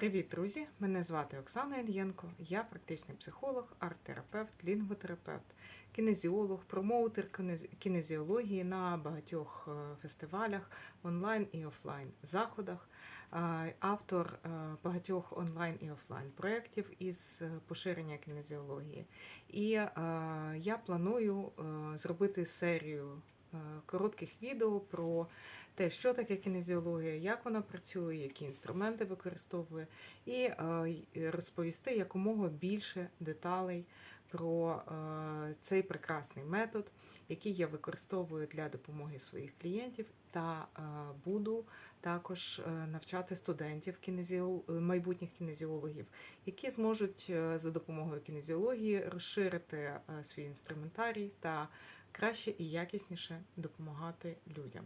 Привіт, друзі! Мене звати Оксана Ільєнко. Я практичний психолог, арт-терапевт, лінгвотерапевт, кінезіолог, промоутер кінезіології на багатьох е, фестивалях онлайн і офлайн заходах, е, автор е, багатьох онлайн і офлайн проєктів із поширення кінезіології. І я планую зробити серію коротких відео про те, що таке кінезіологія, як вона працює, які інструменти використовує, і е, розповісти якомога більше деталей про е, цей прекрасний метод, який я використовую для допомоги своїх клієнтів, та е, буду також е, навчати студентів майбутніх кінезіологів, які зможуть за допомогою кінезіології розширити свій інструментарій та краще і якісніше допомагати людям.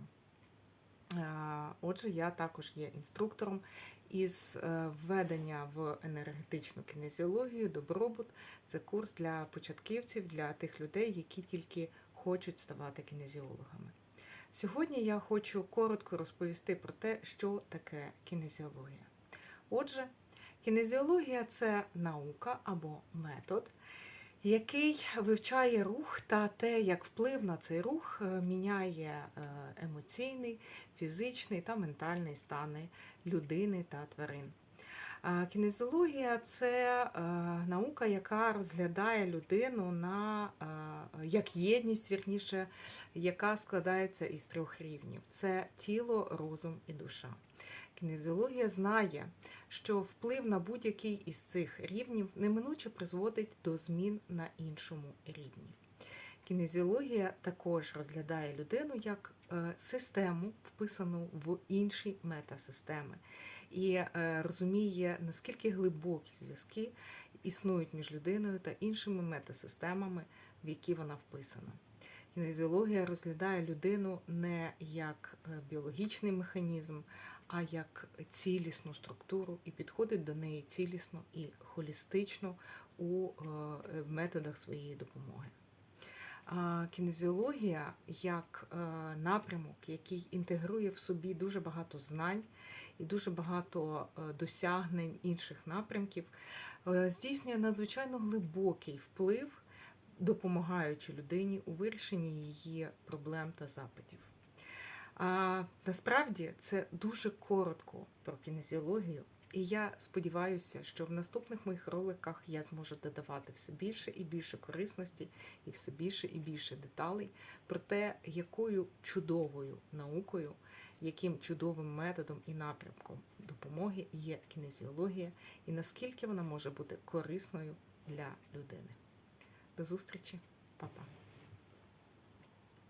Отже, я також є інструктором із е, введення в енергетичну кінезіологію, добробут. Це курс для початківців, для тих людей, які тільки хочуть ставати кінезіологами. Сьогодні я хочу коротко розповісти про те, що таке кінезіологія. Отже, кінезіологія це наука або метод, який вивчає рух та те, як вплив на цей рух е, міняє е, емоційний, фізичний та ментальний стани людини та тварин. Кінезіологія це е, наука, яка розглядає людину на е, як єдність, вірніше, яка складається із трьох рівнів: це тіло, розум і душа. Кінезіологія знає, що вплив на будь-який із цих рівнів неминуче призводить до змін на іншому рівні. Кінезіологія також розглядає людину як е, систему, вписану в інші метасистеми, і е, розуміє, наскільки глибокі зв'язки існують між людиною та іншими метасистемами, в які вона вписана. Кінезіологія розглядає людину не як е, біологічний механізм, а як цілісну структуру і підходить до неї цілісно і холістично у методах своєї допомоги. Кінезіологія як е, напрямок, який інтегрує в собі дуже багато знань і дуже багато е, досягнень інших напрямків, е, здійснює надзвичайно глибокий вплив, допомагаючи людині у вирішенні її проблем та запитів. А насправді це дуже коротко про кінезіологію, і я сподіваюся, що в наступних моїх роликах я зможу додавати все більше і більше корисності, і все більше і більше деталей про те, якою чудовою наукою, яким чудовим методом і напрямком допомоги є кінезіологія, і наскільки вона може бути корисною для людини. До зустрічі, Па-па!